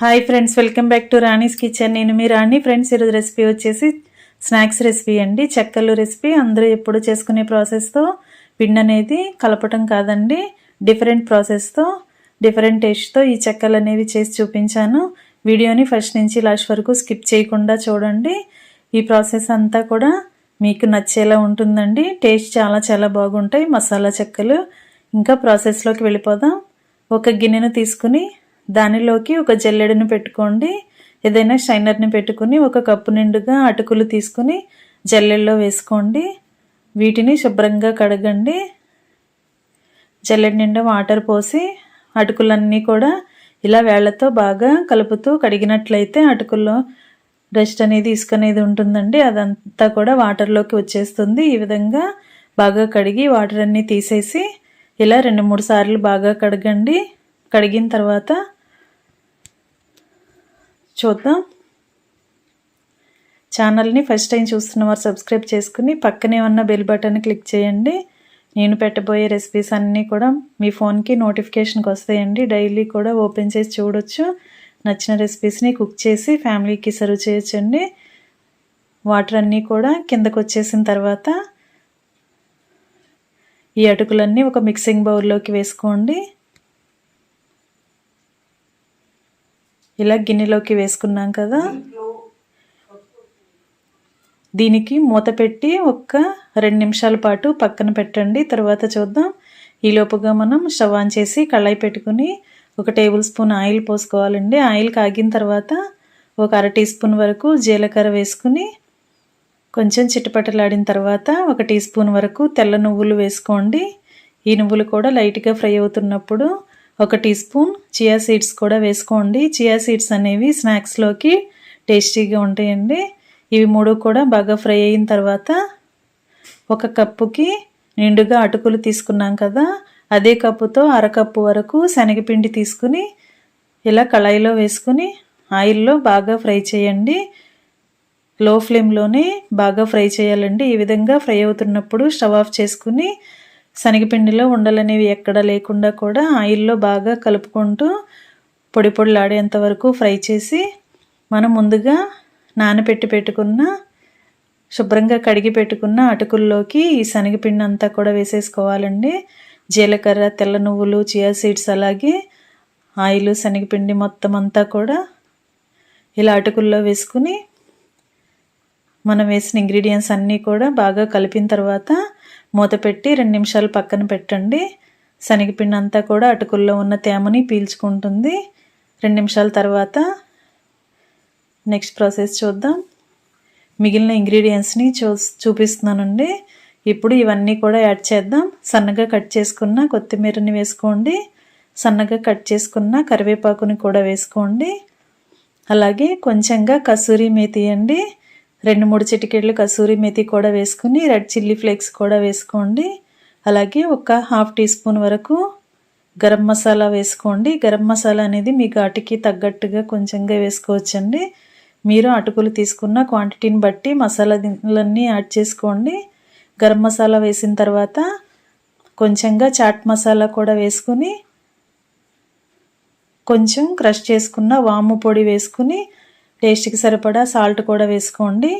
Hi friends welcome back to Rani's kitchen నేను మీ Rani friends ఈరోజు రెసిపీ వచ్చేసి స్నాక్స్ రెసిపీ అండి. చెక్కలు రెసిపీ అందరూ ఎప్పుడు చేసుకునే ప్రాసెస్తో పిండి అనేది కలపటం కాదండి. డిఫరెంట్ ప్రాసెస్తో డిఫరెంట్ టేస్ట్తో ఈ చెక్కలు అనేవి చేసి చూపించాను. వీడియోని ఫస్ట్ నుంచి లాస్ట్ వరకు స్కిప్ చేయకుండా చూడండి. ఈ ప్రాసెస్ అంతా కూడా మీకు నచ్చేలా ఉంటుందండి. టేస్ట్ చాలా చాలా బాగుంటాయి. మసాలా చెక్కలు ఇంకా ప్రాసెస్లోకి వెళ్ళిపోదాం. ఒక గిన్నెను తీసుకుని దానిలోకి ఒక జల్లెడను పెట్టుకోండి. ఏదైనా షైనర్ని పెట్టుకుని ఒక కప్పు నిండుగా అటుకులు తీసుకుని జల్లెడలో వేసుకోండి. వీటిని శుభ్రంగా కడగండి. జల్లెడ నిండా వాటర్ పోసి అటుకులన్నీ కూడా ఇలా వేళ్ళతో బాగా కలుపుతూ కడిగినట్లయితే అటుకుల్లో డస్ట్ అనేది ఇసుక అనేది ఉంటుందండి. అదంతా కూడా వాటర్లోకి వచ్చేస్తుంది. ఈ విధంగా బాగా కడిగి వాటర్ అన్నీ తీసేసి ఇలా రెండు మూడు సార్లు బాగా కడగండి. కడిగిన తర్వాత చూద్దాం. ఛానల్ని ఫస్ట్ టైం చూస్తున్న వారు సబ్స్క్రైబ్ చేసుకుని పక్కనే ఉన్న బెల్ బటన్ క్లిక్ చేయండి. నేను పెట్టబోయే రెసిపీస్ అన్నీ కూడా మీ ఫోన్కి నోటిఫికేషన్కి వస్తాయండి. డైలీ కూడా ఓపెన్ చేసి చూడొచ్చు. నచ్చిన రెసిపీస్ని కుక్ చేసి ఫ్యామిలీకి సర్వ్ చేయొచ్చండి. వాటర్ అన్నీ కూడా కిందకు వచ్చేసిన తర్వాత ఈ అటుకులన్నీ ఒక మిక్సింగ్ బౌల్లోకి వేసుకోండి. ఇలా గిన్నెలోకి వేసుకున్నాం కదా. దీనికి మూత పెట్టి ఒక్క రెండు నిమిషాల పాటు పక్కన పెట్టండి. తర్వాత చూద్దాం. ఈలోపుగా మనం స్టవ్ ఆన్ చేసి కళాయి పెట్టుకుని ఒక టేబుల్ స్పూన్ ఆయిల్ పోసుకోవాలండి. ఆయిల్ కాగిన తర్వాత ఒక అర టీ స్పూన్ వరకు జీలకర్ర వేసుకుని కొంచెం చిట్టపట్టలాడిన తర్వాత ఒక టీ స్పూన్ వరకు తెల్ల నువ్వులు వేసుకోండి. ఈ నువ్వులు కూడా లైట్గా ఫ్రై అవుతున్నప్పుడు ఒక టీ స్పూన్ చియా సీడ్స్ కూడా వేసుకోండి. చియా సీడ్స్ అనేవి స్నాక్స్లోకి టేస్టీగా ఉంటాయండి. ఇవి మూడు కూడా బాగా ఫ్రై అయిన తర్వాత ఒక కప్పుకి నిండుగా అటుకులు తీసుకున్నాం కదా అదే కప్పుతో అరకప్పు వరకు శనగపిండి తీసుకుని ఇలా కళాయిలో వేసుకుని ఆయిల్లో బాగా ఫ్రై చేయండి. లో ఫ్లేమ్లోనే బాగా ఫ్రై చేయాలండి. ఈ విధంగా ఫ్రై అవుతున్నప్పుడు స్టవ్ ఆఫ్ చేసుకుని శనగపిండిలో ఉండలనేవి ఎక్కడ లేకుండా కూడా ఆయిల్లో బాగా కలుపుకుంటూ పొడి పొడిలాడేంత వరకు ఫ్రై చేసి మనం ముందుగా నానబెట్టి పెట్టుకున్న శుభ్రంగా కడిగి పెట్టుకున్న అటుకుల్లోకి ఈ శనగపిండి అంతా కూడా వేసేసుకోవాలండి. జీలకర్ర తెల్ల నువ్వులు చియా సీడ్స్ అలాగే ఆయిల్ శనగపిండి మొత్తం అంతా కూడా ఇలా అటుకుల్లో వేసుకుని మనం వేసిన ఇంగ్రీడియంట్స్ అన్నీ కూడా బాగా కలిపిన తర్వాత మూత పెట్టి రెండు నిమిషాలు పక్కన పెట్టండి. శనగపిండి అంతా కూడా అటుకుల్లో ఉన్న తేమని పీల్చుకుంటుంది. రెండు నిమిషాల తర్వాత నెక్స్ట్ ప్రాసెస్ చూద్దాం. మిగిలిన ఇంగ్రీడియంట్స్ని చూ చూపిస్తున్నానండి. ఇప్పుడు ఇవన్నీ కూడా యాడ్ చేద్దాం. సన్నగా కట్ చేసుకున్న కొత్తిమీరని వేసుకోండి. సన్నగా కట్ చేసుకున్న కరివేపాకుని కూడా వేసుకోండి. అలాగే కొంచెంగా కసూరి మేతి అండి. రెండు మూడు చిటికెళ్ళు కసూరి మెతి కూడా వేసుకుని రెడ్ చిల్లీ ఫ్లేక్స్ కూడా వేసుకోండి. అలాగే ఒక హాఫ్ టీ స్పూన్ వరకు గరం మసాలా వేసుకోండి. గరం మసాలా అనేది మీ ఘాటికి తగ్గట్టుగా కొంచెంగా వేసుకోవచ్చండి. మీరు అటుకులు తీసుకున్న క్వాంటిటీని బట్టి మసాలాలన్నీ యాడ్ చేసుకోండి. గరం మసాలా వేసిన తర్వాత కొంచెంగా చాట్ మసాలా కూడా వేసుకుని కొంచెం క్రష్ చేసుకున్న వాము పొడి వేసుకుని టేస్ట్కి సరిపడా సాల్ట్ కూడా వేసుకోండి.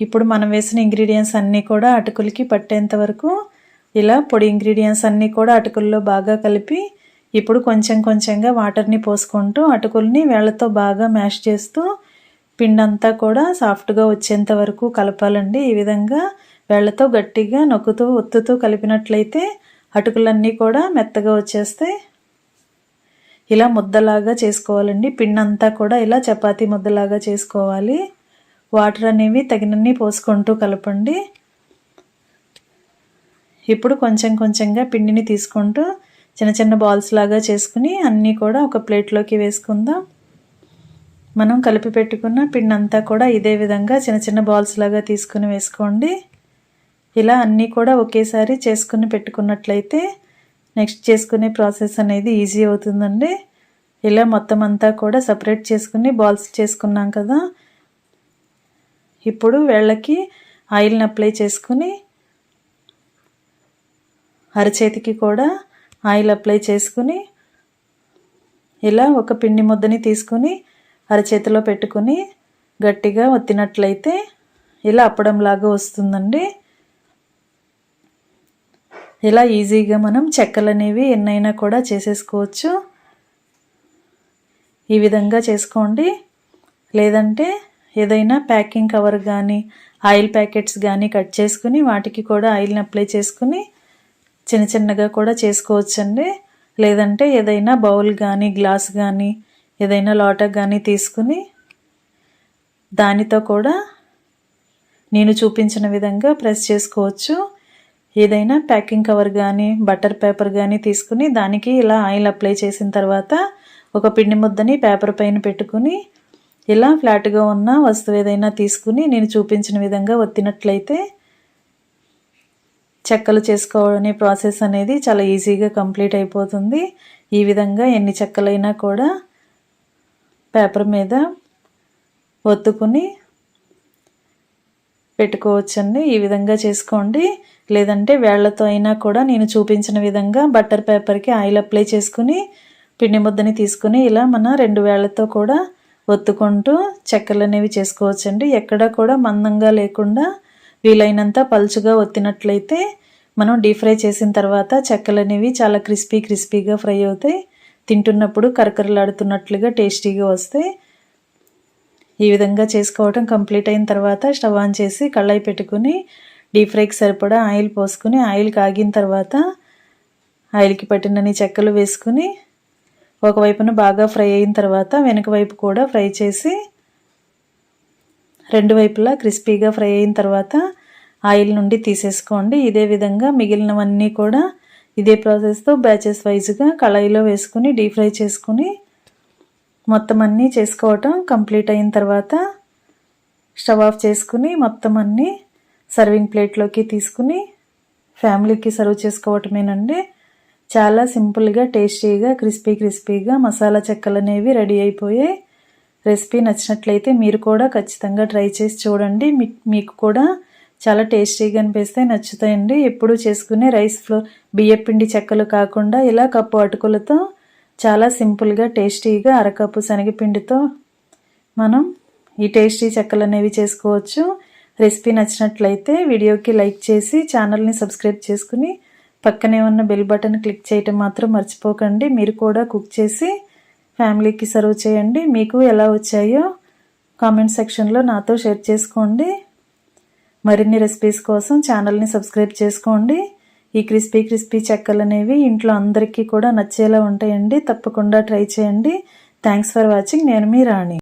ఇప్పుడు మనం వేసిన ఇంగ్రీడియంట్స్ అన్నీ కూడా అటుకులకి పట్టేంత వరకు ఇలా పొడి ఇంగ్రీడియంట్స్ అన్నీ కూడా అటుకుల్లో బాగా కలిపి ఇప్పుడు కొంచెం కొంచెంగా వాటర్ని పోసుకుంటూ అటుకుల్ని వేళ్ళతో బాగా మ్యాష్ చేస్తూ పిండంతా కూడా సాఫ్ట్గా వచ్చేంత వరకు కలపాలండి. ఈ విధంగా వేళ్ళతో గట్టిగా నొక్కుతూ ఒత్తుతూ కలిపినట్లయితే అటుకులన్నీ కూడా మెత్తగా వచ్చేస్తాయి. ఇలా ముద్దలాగా చేసుకోవాలండి. పిండంతా అంతా కూడా ఇలా చపాతీ ముద్దలాగా చేసుకోవాలి. వాటర్ అనేవి తగినన్ని పోసుకుంటూ కలపండి. ఇప్పుడు కొంచెం కొంచెంగా పిండిని తీసుకుంటూ చిన్న చిన్న బాల్స్ లాగా చేసుకుని అన్నీ కూడా ఒక ప్లేట్లోకి వేసుకుందాం. మనం కలిపి పెట్టుకున్న పిండి అంతా కూడా ఇదే విధంగా చిన్న చిన్న బాల్స్ లాగా తీసుకుని వేసుకోండి. ఇలా అన్నీ కూడా ఒకేసారి చేసుకుని పెట్టుకున్నట్లయితే నెక్స్ట్ చేసుకునే ప్రాసెస్ అనేది ఈజీ అవుతుందండి. ఇలా మొత్తం అంతా కూడా సపరేట్ చేసుకుని బాల్స్ చేసుకున్నాం కదా. ఇప్పుడు వేళ్ళకి ఆయిల్ని అప్లై చేసుకుని అరచేతికి కూడా ఆయిల్ అప్లై చేసుకుని ఇలా ఒక పిండి ముద్దని తీసుకుని అరచేతిలో పెట్టుకుని గట్టిగా ఒత్తినట్లయితే ఇలా అప్పడంలాగా వస్తుందండి. ఇలా ఈజీగా మనం చెక్కలు అనేవి ఎన్నైనా కూడా చేసేసుకోవచ్చు. ఈ విధంగా చేసుకోండి. లేదంటే ఏదైనా ప్యాకింగ్ కవర్ కానీ ఆయిల్ ప్యాకెట్స్ కానీ కట్ చేసుకుని వాటికి కూడా ఆయిల్ని అప్లై చేసుకుని చిన్న చిన్నగా కూడా చేసుకోవచ్చండి. లేదంటే ఏదైనా బౌల్ కానీ గ్లాస్ కానీ ఏదైనా లోట కానీ తీసుకుని దానితో కూడా నేను చూపించిన విధంగా ప్రెస్ చేసుకోవచ్చు. ఏదైనా ప్యాకింగ్ కవర్ కానీ బటర్ పేపర్ కానీ తీసుకుని దానికి ఇలా ఆయిల్ అప్లై చేసిన తర్వాత ఒక పిండి ముద్దని పేపర్ పైన పెట్టుకుని ఇలా ఫ్లాట్గా ఉన్న వస్తువు ఏదైనా తీసుకుని నేను చూపించిన విధంగా ఒత్తినట్లయితే చెక్కలు చేసుకోవడనే ప్రాసెస్ అనేది చాలా ఈజీగా కంప్లీట్ అయిపోతుంది. ఈ విధంగా ఎన్ని చెక్కలైనా కూడా పేపర్ మీద ఒత్తుకుని పెట్టుకోవచ్చండి. ఈ విధంగా చేసుకోండి. లేదంటే వేళ్ళతో అయినా కూడా నేను చూపించిన విధంగా బట్టర్ పేపర్కి ఆయిల్ అప్లై చేసుకుని పిండి ముద్దని తీసుకుని ఇలా మన రెండు వేళ్ళతో కూడా ఒత్తుకుంటూ చెక్కలు అనేవి చేసుకోవచ్చండి. ఎక్కడ కూడా మందంగా లేకుండా వీలైనంత పలుచుగా ఒత్తినట్లయితే మనం డీప్ ఫ్రై చేసిన తర్వాత చెక్కలు అనేవి చాలా క్రిస్పీ క్రిస్పీగా ఫ్రై అవుతాయి. తింటున్నప్పుడు కరకరలాడుతున్నట్లుగా టేస్టీగా వస్తాయి. ఈ విధంగా చేసుకోవటం కంప్లీట్ అయిన తర్వాత స్టవ్ ఆన్ చేసి కళ్ళాయి పెట్టుకుని డీప్ ఫ్రైకి సరిపడా ఆయిల్ పోసుకుని ఆయిల్ కాగిన తర్వాత ఆయిల్కి పట్టినన్ని చెక్కలు వేసుకుని ఒకవైపున బాగా ఫ్రై అయిన తర్వాత వెనుక వైపు కూడా ఫ్రై చేసి రెండు వైపులా క్రిస్పీగా ఫ్రై అయిన తర్వాత ఆయిల్ నుండి తీసేసుకోండి. ఇదే విధంగా మిగిలినవన్నీ కూడా ఇదే ప్రాసెస్తో బ్యాచెస్ వైజ్గా కళాయిలో వేసుకుని డీప్ ఫ్రై చేసుకుని మొత్తం అన్నీ చేసుకోవటం కంప్లీట్ అయిన తర్వాత స్టవ్ ఆఫ్ చేసుకుని మొత్తం అన్నీ సర్వింగ్ ప్లేట్లోకి తీసుకుని ఫ్యామిలీకి సర్వ్ చేసుకోవటమేనండి. చాలా సింపుల్గా టేస్టీగా క్రిస్పీ క్రిస్పీగా మసాలా చెక్కలు అనేవి రెడీ అయిపోయాయి. రెసిపీ నచ్చినట్లయితే మీరు కూడా ఖచ్చితంగా ట్రై చేసి చూడండి. మీకు కూడా చాలా టేస్టీగా అనిపిస్తే నచ్చుతాయండి. ఎప్పుడు చేసుకునే రైస్ ఫ్లోర్ బియ్యపిండి చెక్కలు కాకుండా ఇలా కప్పు అటుకులతో చాలా సింపుల్గా టేస్టీగా అరకప్పు శనగపిండితో మనం ఈ టేస్టీ చెక్కలు అనేవి చేసుకోవచ్చు. రెసిపీ నచ్చినట్లయితే వీడియోకి లైక్ చేసి ఛానల్ని సబ్స్క్రైబ్ చేసుకుని పక్కనే ఉన్న బెల్ బటన్ క్లిక్ చేయటం మాత్రం మర్చిపోకండి. మీరు కూడా కుక్ చేసి ఫ్యామిలీకి సర్వ్ చేయండి. మీకు ఎలా వచ్చాయో కామెంట్ సెక్షన్లో నాతో షేర్ చేసుకోండి. మరిన్ని రెసిపీస్ కోసం ఛానల్ని సబ్స్క్రైబ్ చేసుకోండి. ఈ క్రిస్పీ క్రిస్పీ చెక్కలు అనేవి ఇంట్లో అందరికీ కూడా నచ్చేలా ఉంటాయండి. తప్పకుండా ట్రై చేయండి. థ్యాంక్స్ ఫర్ వాచింగ్ నేను మీ రాణి.